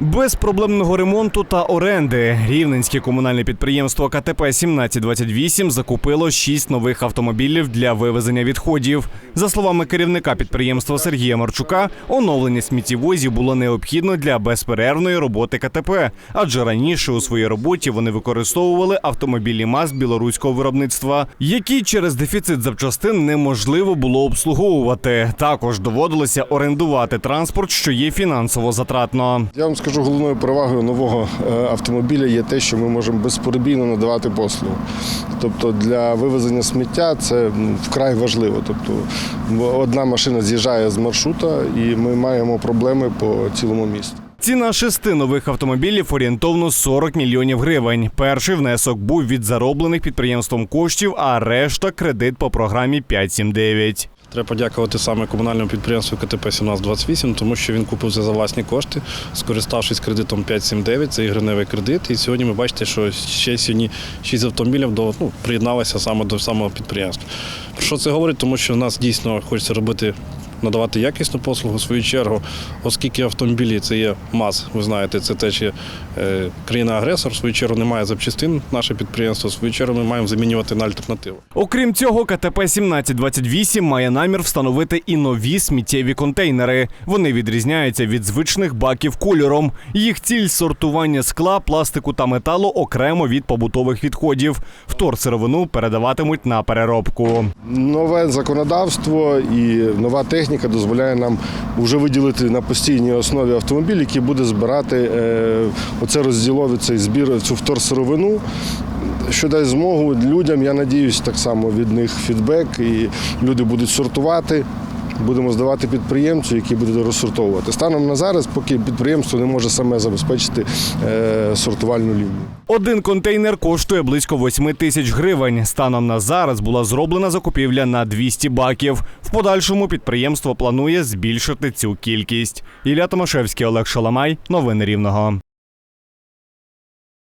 Без проблемного ремонту та оренди рівненське комунальне підприємство КТП 1728 закупило шість нових автомобілів для вивезення відходів. За словами керівника підприємства Сергія Марчука, оновлення сміттєвозів було необхідно для безперервної роботи КТП, адже раніше у своїй роботі вони використовували автомобілі МАЗ білоруського виробництва, які через дефіцит запчастин неможливо було обслуговувати. Також доводилося орендувати транспорт, що є фінансово затратно. Скажу, головною перевагою нового е, автомобіля є те, що ми можемо безперебійно надавати послугу. Тобто для вивезення сміття це вкрай важливо. Тобто одна машина з'їжджає з маршрута, і ми маємо проблеми по цілому місту. Ціна шести нових автомобілів орієнтовно 40 мільйонів гривень. Перший внесок був від зароблених підприємством коштів, а решта кредит по програмі 579. Треба подякувати саме комунальному підприємству КТП 1728, тому що він купив за власні кошти, скориставшись кредитом 579, це і гривневий кредит. І сьогодні ми бачите, що ще сьогодні 6 автомобілів до, ну, приєдналися саме до самого підприємства. Про що це говорить? Тому що в нас дійсно хочеться робити. Надавати якісну послугу в свою чергу, оскільки автомобілі це є МАЗ, ви знаєте, це теж є е, країна-агресор. В свою чергу немає запчастин. Наше підприємство в свою чергу ми маємо замінювати на альтернативу. Окрім цього, КТП 1728 має намір встановити і нові сміттєві контейнери. Вони відрізняються від звичних баків кольором. Їх ціль сортування скла, пластику та металу окремо від побутових відходів. Вторсировину передаватимуть на переробку. Нове законодавство і нова техніка дозволяє нам вже виділити на постійній основі автомобіль, який буде збирати е, оце розділові цей збір, цю вторсировину. Що дасть змогу людям, я надіюсь, так само від них фідбек, і люди будуть сортувати. Будемо здавати підприємцю, який буде розсортовувати. Станом на зараз, поки підприємство не може саме забезпечити е, сортувальну лінію. Один контейнер коштує близько 8 тисяч гривень. Станом на зараз була зроблена закупівля на 200 баків. В подальшому підприємство планує збільшити цю кількість. Ілля Томашевський, Олег Шаламай. Новини Рівного.